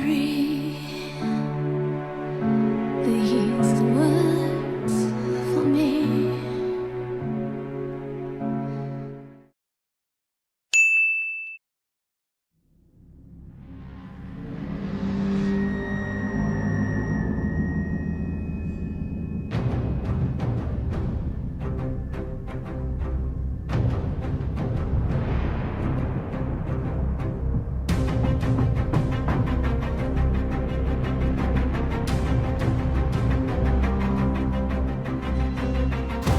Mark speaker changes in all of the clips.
Speaker 1: sorry.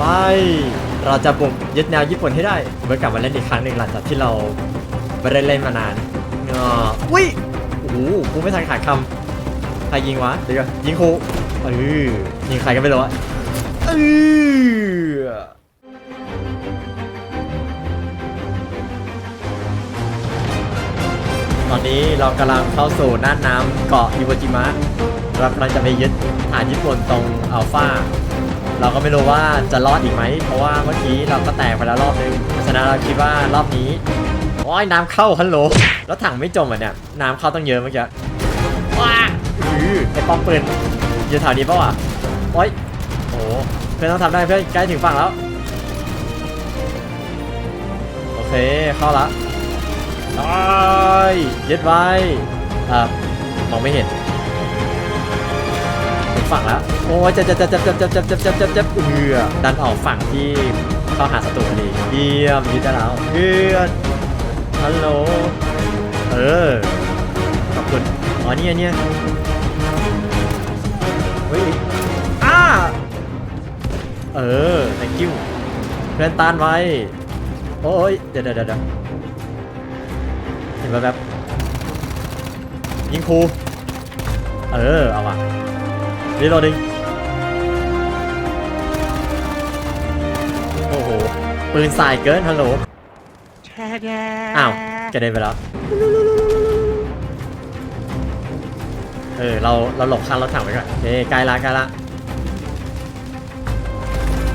Speaker 2: ไป เราจะบุกยึดแนวญี่ปุ่นให้ได้เมื่อกลับมาเล่นอีกครั้งหนึ่งหลังจากที่เราไม่ได้เล่นมานานเงออุ้ยโอ้โหกูไม่ทันขาดคำใครยิงวะเดี๋ยวก่อนยิงครูเออยิงใครก็ไม่รู้อะเออตอนนี้เรากำลังเข้าสู่น่านน้ำเกาะอิวาจิมะเรากำลังจะไปยึดฐานญี่ปุ่นตรงอัลฟา เราก็ไม่รู้ว่าจะรอดอีกไหม เพราะว่าเมื่อกี้เราก็แตกไปแล้วรอบนึงเพราะฉะนั้นเราคิดว่ารอบนี้โอ้ยน้ำเข้าฮัลโหลแล้วถังไม่จมอะเนี่ยน้ำเข้าต้องเยอะเมื่อกี้ว้าอือไอ้ป้อมปืนอยู่แถวนี้ปะวะโอ้ยโอ้เพื่อนต้องทำได้เพื่อนใกล้ถึงฝั่งแล้วโอเคเข้าละไอ้ยยึดไว้อ่ามองไม่เห็นถึง ฝั่งแล้ว โอ้ยจะจะจะจะจะจะจะจะจะจะจะเอือดันออกฝั่งที่เข้าหาศัตรูพอดีเยี่ยมยึดได้แล้วเพื่อนฮัลโหลเออขอบคุณอ๋อเนี่ยเนี่ยเฮ้ยอ้าเออ thank you เพื่อนต้านไว้ โอ้ยเดี๋ยวเดี๋ยวเดี๋ยวเห็นแบบแบบยิงครูเออ เอาว่ะ รีโหลดดิงโอ้โห ปืนสายเกินฮัลโหลอ้าวกระเด็นไปแล้ว เออ เราเราหลบข้างรถถังไปก่อนโอเคใกล้ละใกล้ละ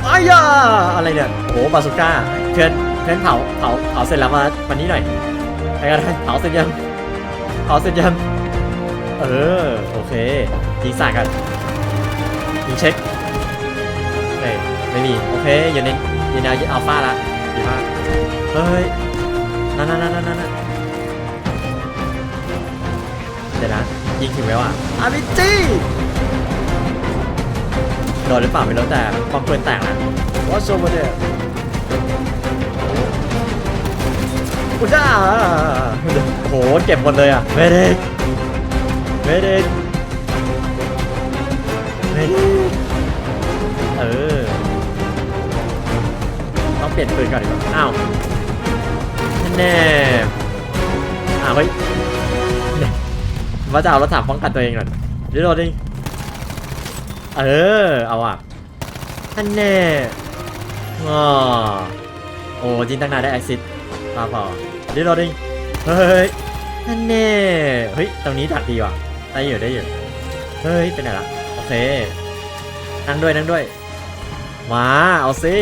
Speaker 2: อ้ายาอะไรเนี่ยโอ้โหบาสุก้าเพื่อนเพื่อนเผาเผาเผาเสร็จแล้วมาวันนี้หน่อยไปกันได้เผาเสร็จยังเผาเสร็จยังเออ โอเคยิงสายกันยิง เช็คเฮ้ยไม่มี โอเคอยู่ในอยู่ในอัลฟาละดีมากเฮ้ยนั่นนั่นนั่นนั่นนั่นเดี๋ยวนะยิงถึงแล้วอะอาร์พีจีโดนหรือเปล่าไม่รู้แต่ความเปืนแตกนะว่าโชว์มาเดียอุจ้าโอ้โหเก็บหมดเลยอะเมเด็กเมเด็กเฮ้ยเเปลี่ยนปืนก่อนดีกว่าอ้าวแน่อ้าวเฮ้ยเนี่ยว่าจะเอารถถังป้องกันตัวเองก่อนเดี๋ยวโดนดิเออเอาอะท่านแน่อ๋อโอ้จินตั้งนานได้แอคซิสมาพอเดี๋ยวโดนดิเฮ้ยท่านแน่เฮ้ยตรงนี้ดักดีว่ะได้อยู่ได้อยู่เฮ้ยเป็นไงล่ะโอเคนั่งด้วยนั่งด้วยมาเอาสิ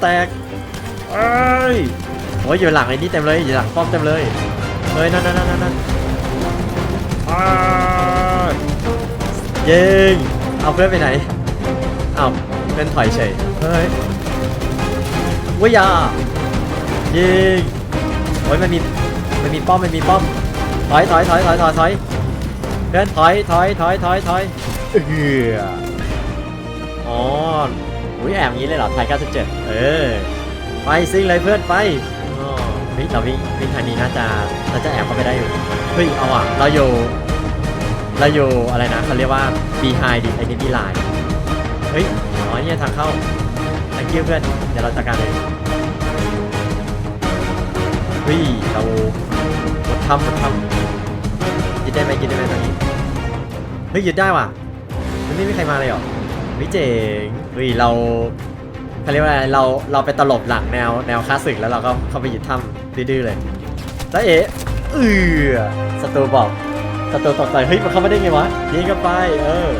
Speaker 2: แตกเอ้ยโอ้ยอยู่หลังไอ้นี่เต็มเลยอยู่หลังป้อมเต็มเลยเฮ้ยนั่นนั่นนั่นนั่นยิงเอาเพื่อนไปไหนเอาเพื่อนถอยเฉยเฮ้ยวิยายิงโอ้ยมันมีมันมีป้อมมันมีป้อมถอยถอยถอยถอยถอยถอยเพื่อนถอยถอยถอยถอยถอย เอออ๋ออุ้ยแอบอย่างนี้เลยเหรอไทย97 เออ ไปซิ่งเลยเพื่อนไปอ๋อเฮ้ยเราวิ่งวิ่งทางนี้น่าจะน่าจะแอบเข้าไปได้อยู่ เฮ้ย เอาอะ เราอยู่ เราอยู่อะไรนะเขาเรียกว่า behind the enemy line เฮ้ย อ๋อเนี่ยทางเข้า thank you เพื่อน เดี๋ยวเราจัดการเองเฮ้ย เราหมดทำหมดทำยึดได้ไหมยึดได้ไหมตอนนี้ เฮ้ยยึดได้ว่ะ ไม่มีใครมาเลยเหรอไม่เจ๋งเฮ้ยเราเขาเรียกว่าอะไรเราเราไปตลบหลังแนวแนวคลาสสิกแล้วเราก็เข้าไปยึดถ้ำดื้อๆเลยแล้วเอ๋เออศัตรูบอกศัตรูตกใจเฮ้ยมันเข้ามาได้ไงวะยิงกันไปเออ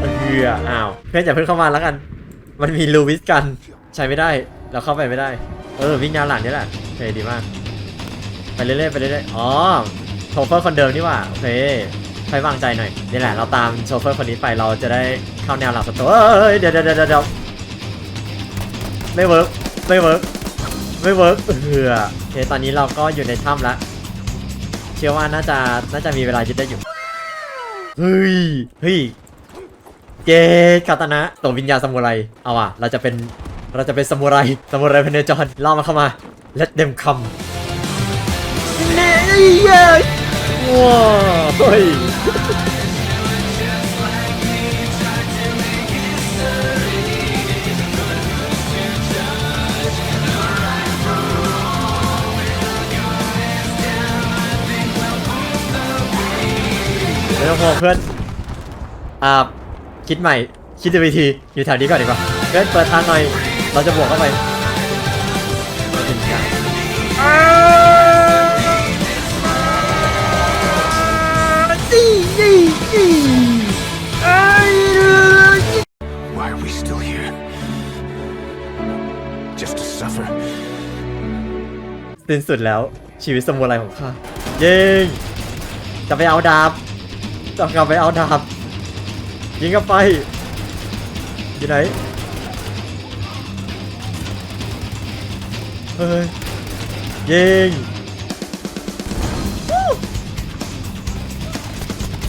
Speaker 2: เอออ้าวเพื่อนอย่าเพิ่งเข้ามาแล้วกัน มันมีลูวิสกันใช้ไม่ได้เราเข้าไปไม่ได้ เออวิ่งแนวหลังนี่แหละโอเคดีมากไปเรื่อยๆไปเรื่อยๆอ๋อโชเฟอร์คนเดิมนี่ว่าโอเค ให้วางใจหน่อยนี่แหละเราตามโชเฟอร์คนนี้ไปเราจะได้เข้าแนวหลังประตูเอ้ยเดี๋ยวเดี๋ยวเดี๋ยวเดี๋ยวไม่เวิร์กไม่เวิร์กไม่เวิร์กเออโอเคตอนนี้เราก็อยู่ในถ้ำแล้วเชื่อว่าน่าจะน่าจะมีเวลายึดได้อยู่เฮ้ยเฮ้ยเกคาตานะตัววิญญาณซามูไรเอาว่ะเราจะเป็นเราจะเป็นซามูไรซามูไรพเนจรล่อมันเข้ามา let them come นี่เย้ยว้าวเฮ้ย ไม่ต้องห่วงเพื่อน อ่า คิดใหม่ คิดดูวิธี อยู่แถวนี้ก่อนดีกว่า เพื่อนเปิดทางหน่อย เราจะบวกเข้าไป สิ้นสุดแล้วชีวิตสมุไรของข้าเยิงจะไปเอาดาบจะกลับไปเอาดาบยิงเข้าไปอยู่ไหนเฮ้ยยิง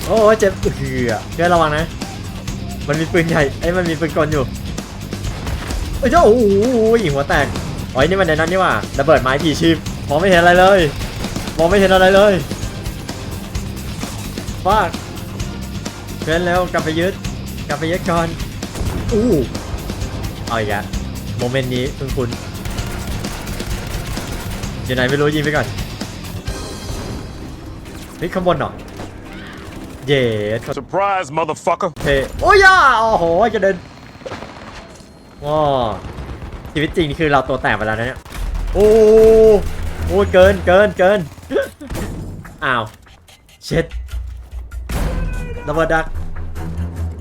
Speaker 2: โอ้เจ็บเหือเพื่อนระวังนะ มันมีปืนใหญ่ไอ้มันมีปืนกลอยู่เอ้ยเจ้าโอ้โหหัวแตก อ๋อนี่มันในนั้นนี่หว่าระเบิดไม้ผีชีพมองไม่เห็นอะไรเลยมองไม่เห็นอะไรเลยฟาดเพื่อนแล้วกลับไปยึดกลับไปยึดก่อนอู้เอาอีกแล้วโมเมนต์นี้คุณคุณอยู่ไหนไม่รู้ยิงไปก่อนเฮ้ยข้างบนเหรอเย้
Speaker 3: Surprise, motherfucker!
Speaker 2: เท่โอ้ยอะโอ้โหจะเดินว้า ชีวิตจริงนี่คือเราตัวแตกไปแล้วนะเนี่ย โอ้โอ้เกินเกินเกิน อ้าว เช็ดระเบิดดัก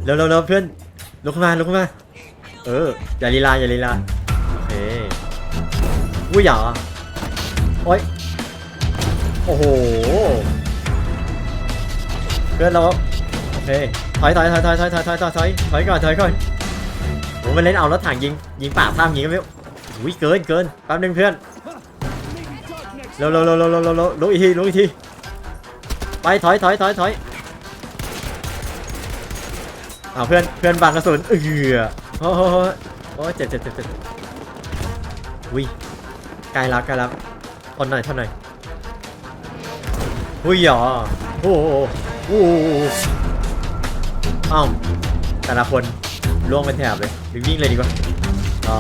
Speaker 2: เร็วเร็วเร็วเพื่อน ลุกขึ้นมาลุกขึ้นมา เออ อย่าลีลาอย่าลีลา โอเคอุ้ยหยาโอ้ย โอ้โห เพื่อนเราโอเคถอยถอยถอยถอยถอยถอยถอยถอยถอยถอยก่อนถอยก่อน โอ้มันเล่นเอารถถังยิงยิงป่าข้ามยิงก็ไม่อุ้ยเกินเกินแป๊บนึงเพื่อนเร็วเร็วเร็วเร็วเร็วเร็วลุกอีกทีลุกอีกทีไปถอยถอยถอยถอยอ้าวเพื่อนเพื่อนบังกระสุนเอือโอ้โหโอ้เจ็บเจ็บเจ็บเจ็บอุ้ยใกลแล้วใกลแล้วทนหน่อยทนหน่อยอุ้ยหยอโอ้โหโอ้โหอ้าวแต่ละคนล่วงเป็นแถบเลย หรือวิ่งเลยดีกว่า อ๋อ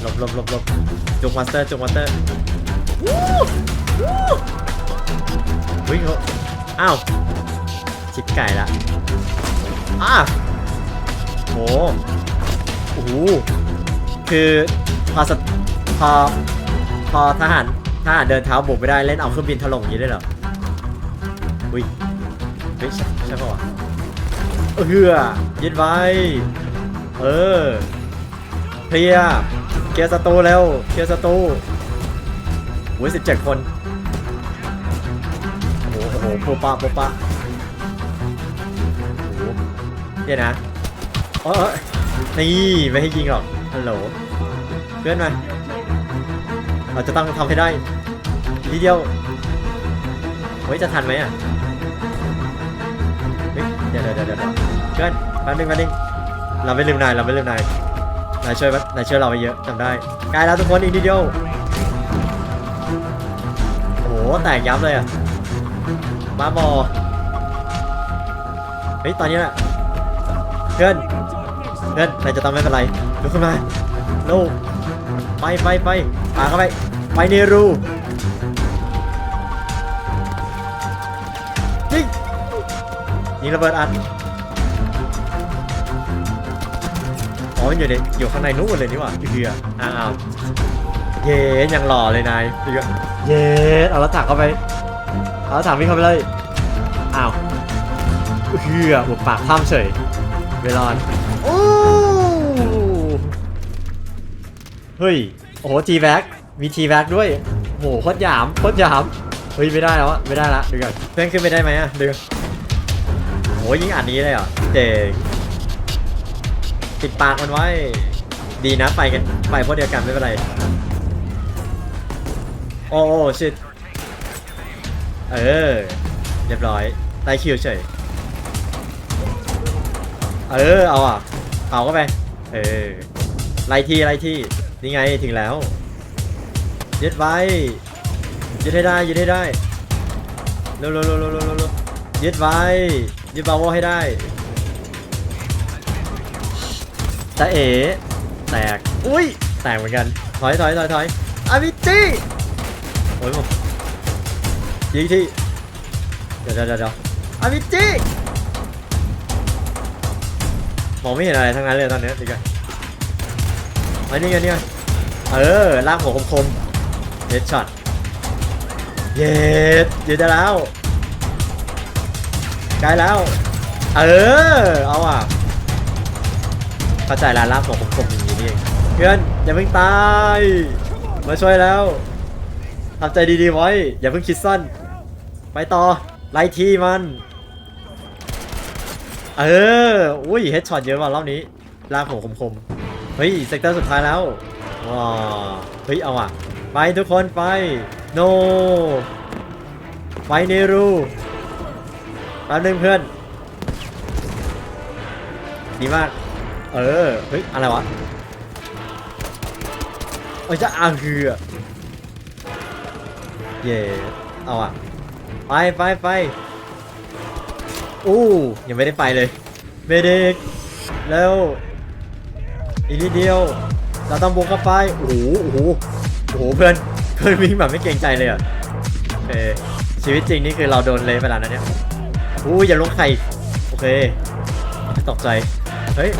Speaker 2: หลบหลบหลบหลบจุกมาสเตอร์จุกมาสเตอร์วู้วู้วิ่งเขาอ้าว ชิดไก่ละอ้าโหโอ้โหคือพอสพอพอทหารทหารเดินเท้าบุกไม่ได้เล่นเอาเครื่องบินถล่มอย่างนี้ได้เหรออุ้ยเฮ้ยใช่ใช่ปะวะ เออยึดไว้ เออเคลียเคลียร์ศัตรูเร็วเคลียร์ศัตรูโอ้ยสิบเจ็ดคน โอ้โหโอ้โหโปะปะโปะปะโอ้โหเดี๋ยวนะเออนี่ไม่ให้ยิงหรอก ฮัลโหล เพื่อนมาเราจะต้องทำให้ได้ทีเดียวเฮ้ยจะทันไหมอะเฮ้ยเดี๋ยวเดี๋ยวเดี๋ยว เดี๋ยวเพื่อนแป๊บนึงแป๊บนึงเราไม่ลืมนายเราไม่ลืมนายนายช่วยนายช่วยเราไปเยอะจำได้ใกล้แล้วทุกคนอีกนิดเดียวโอ้โหแตกยับเลยอะบ้าบอเฮ้ยตอนนี้แหละเพื่อนเพื่อนนายจะต้องไม่เป็นไรลุกขึ้นมาลูกไปไปไปปาเข้าไปไปในรูยิงยิงระเบิดอัด มันอยู่ในอยู่ข้างในนู้นเลยนี่หว่าพี่เคืออ้าวเย้ยังหล่อเลยนายพี่เคือเย้เอารถถังเข้าไปเอารถถังวิ่งเข้าไปเลยอ้าวเคือบุกปากถ้ำเฉยเวลอนโอ้โหเฮ้ยโอ้โหทีแบ็กมีทีแบ็กด้วยโอ้โหโคตรหยามโคตรหยามเฮ้ยไม่ได้แล้วอะไม่ได้ละเดูก่อนเพื่อนขึ้นไปได้ไหมอะเดูโอ้โหยิงอันนี้เลยเหรอเจ๋ง ปิดปากมันไว้ ดีนะไปกันไปพวกเดียวกันไม่เป็นไร โอ้โอ้ชิตเออ เรียบร้อยได้คิวเฉย เออ เอาอะเอาเข้าไป เออ ไล่ที่ไล่ที่ นี่ไงถึงแล้ว ยึดไว้ ยึดให้ได้ ยึดให้ได้เร็วเร็วเร็วเร็วเร็วเร็วยึดไว้ ยึดบาโวให้ได้ ตาเอ๋แตก อุ้ย แตกเหมือนกัน ถอยถอยถอยถอยอาวิจี้โอ้ยผมยิงที่ เดี๋ยวเดี๋ยวเดี๋ยวอาวิจี้มองไม่เห็นอะไรทั้งนั้นเลยตอนนี้ดีกันอันนี้ไงเนี่ยเออ ลากหัวคมๆเฮดช็อต เย็ดยืนได้แล้วใกล้แล้ว เออ เอาอะ เข้าใจแล้วลากหัวคมๆอย่างนี้นี่เองเพื่อนอย่าเพิ่งตาย มาช่วยแล้วทำใจดีๆไว้ อย่าเพิ่งคิดสั้น ไปต่อ ไล่ทีมัน เออ อุ้ยเฮดช็อตเยอะว่ะรอบนี้ลากผมคมๆ เฮ้ย เซกเตอร์สุดท้ายแล้วว้าเฮ้ย เอาอะ ไปทุกคนไป โน ไปเนรูแป๊บนึงเพื่อน ดีมาก เออ เฮ้ย อะไรวะเอ้ยจะอาคืออะเย่เอาอะไปไปไปอู้ยังไม่ได้ไปเลยเบเด็กแล้วอีกนิดเดียวเราต้องบุกเข้าไปโอ้โหโอ้โหโอ้โหเพื่อนเพื่อนวิ่งแบบไม่เกรงใจเลยอะโอเคชีวิตจริงนี่คือเราโดนเลยไปแล้วนะเนี่ยอู้อย่าลงไข่โอเคตกใจเฮ้ย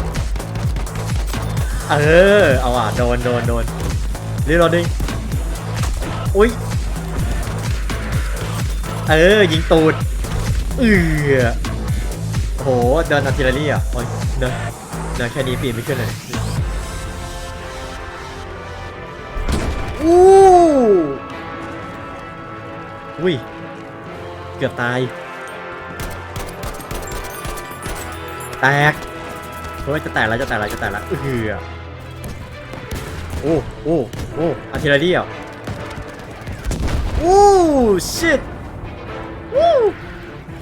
Speaker 2: เออ เอาอะ โดนโดนโดนรีโหลดดิอุ้ย เออ ยิงตูด เออโอ้โหเดินอาร์ติเลอรี่อะโอ้ยเดินเดินแค่นี้ปีนไม่ขึ้นเลยอู้อุ้ย เกือบตาย แตกเฮ้ยจะแตกแล้วจะแตกแล้วจะแตกแล้วเออ โอ้ โอ้ โอ้อาร์ติลารี่เหรอโอ้ชิตโอ้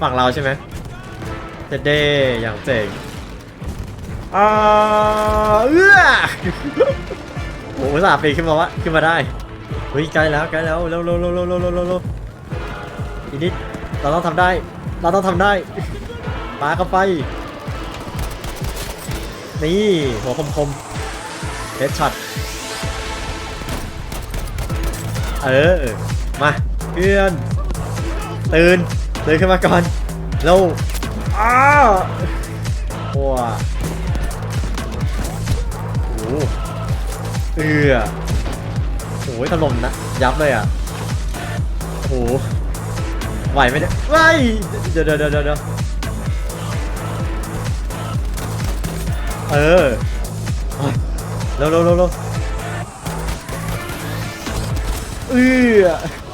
Speaker 2: ฝั่งเราใช่ไหมเจเดอย่างเจ๋งอ่าเอื้อโอ้สาปีขึ้นมาวะขึ้นมาได้เฮ้ยใกล้แล้วใกล้แล้วเร็วเร็วเร็วเร็วเร็วเอีนิดเราต้องทำได้ เราต้องทำได้ปาเข้าไป นี่ หัวคมคมเฮดช็อต เออ มาเพื่อน ตื่น ตื่นขึ้นมาก่อนเร็วอ้าวโอ้โหเอือโอ้ยถล่มนะ ยับเลยอะโอ้โหไหวไหมเนี่ยไหวเดี๋ยวเดี๋ยวเดี๋ยวเดี๋ยวเออเร็วเร็วเร็ว เอือ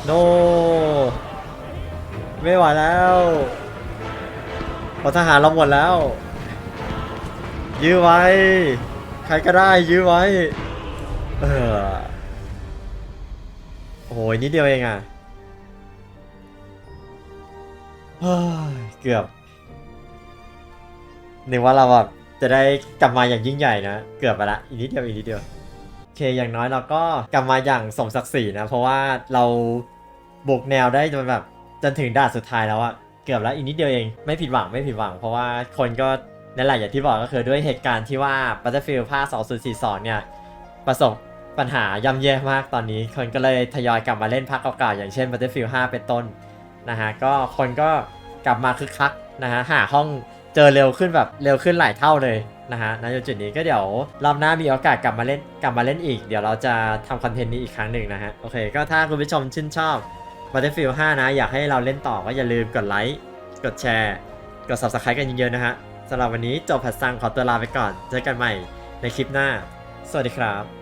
Speaker 2: โน ไม่ไหวแล้วพอทหารเราหมดแล้ว ยื้อไว้ ใครก็ได้ยื้อไว้ เออโอ้ยนิดเดียวเองอะเกือบนึกว่าเราแบบจะได้กลับมาอย่างยิ่งใหญ่นะ เกือบไปละ อีกนิดเดียว อีกนิดเดียว เคอย่างน้อยเราก็กลับมาอย่างสมศักดิ์ศรีนะ เพราะว่าเราบุกแนวได้จนแบบจนถึงด่านสุดท้ายแล้วอะเกือบแล้วอีกนิดเดียวเองไม่ผิดหวังไม่ผิดหวัง เพราะว่าคนก็นั่นแหละอย่างที่บอกก็คือด้วยเหตุการณ์ที่ว่า Battlefield ภาค2042 เนี่ย ประสบปัญหาย่ำแย่มากตอนนี้ คนก็เลยทยอยกลับมาเล่นภาคเก่าๆอย่างเช่น Battlefield 5 เป็นต้นนะฮะก็คนก็กลับมาคึกคักนะฮะหาห้องเจอเร็วขึ้นแบบเร็วขึ้นหลายเท่าเลย นะฮะณจุดนี้ก็เดี๋ยวรอบหน้ามีโอกาสกลับมาเล่นกลับมาเล่นอีก เดี๋ยวเราจะทำคอนเทนต์นี้อีกครั้งหนึ่งนะฮะ โอเค ก็ถ้าคุณผู้ชมชื่นชอบ Battlefield 5 นะ อยากให้เราเล่นต่อก็อย่าลืมกดไลค์ กดแชร์ กด Subscribe กันเยอะๆนะฮะสำหรับวันนี้จบผัดซังขอตัวลาไปก่อน เจอกันใหม่ในคลิปหน้า สวัสดีครับ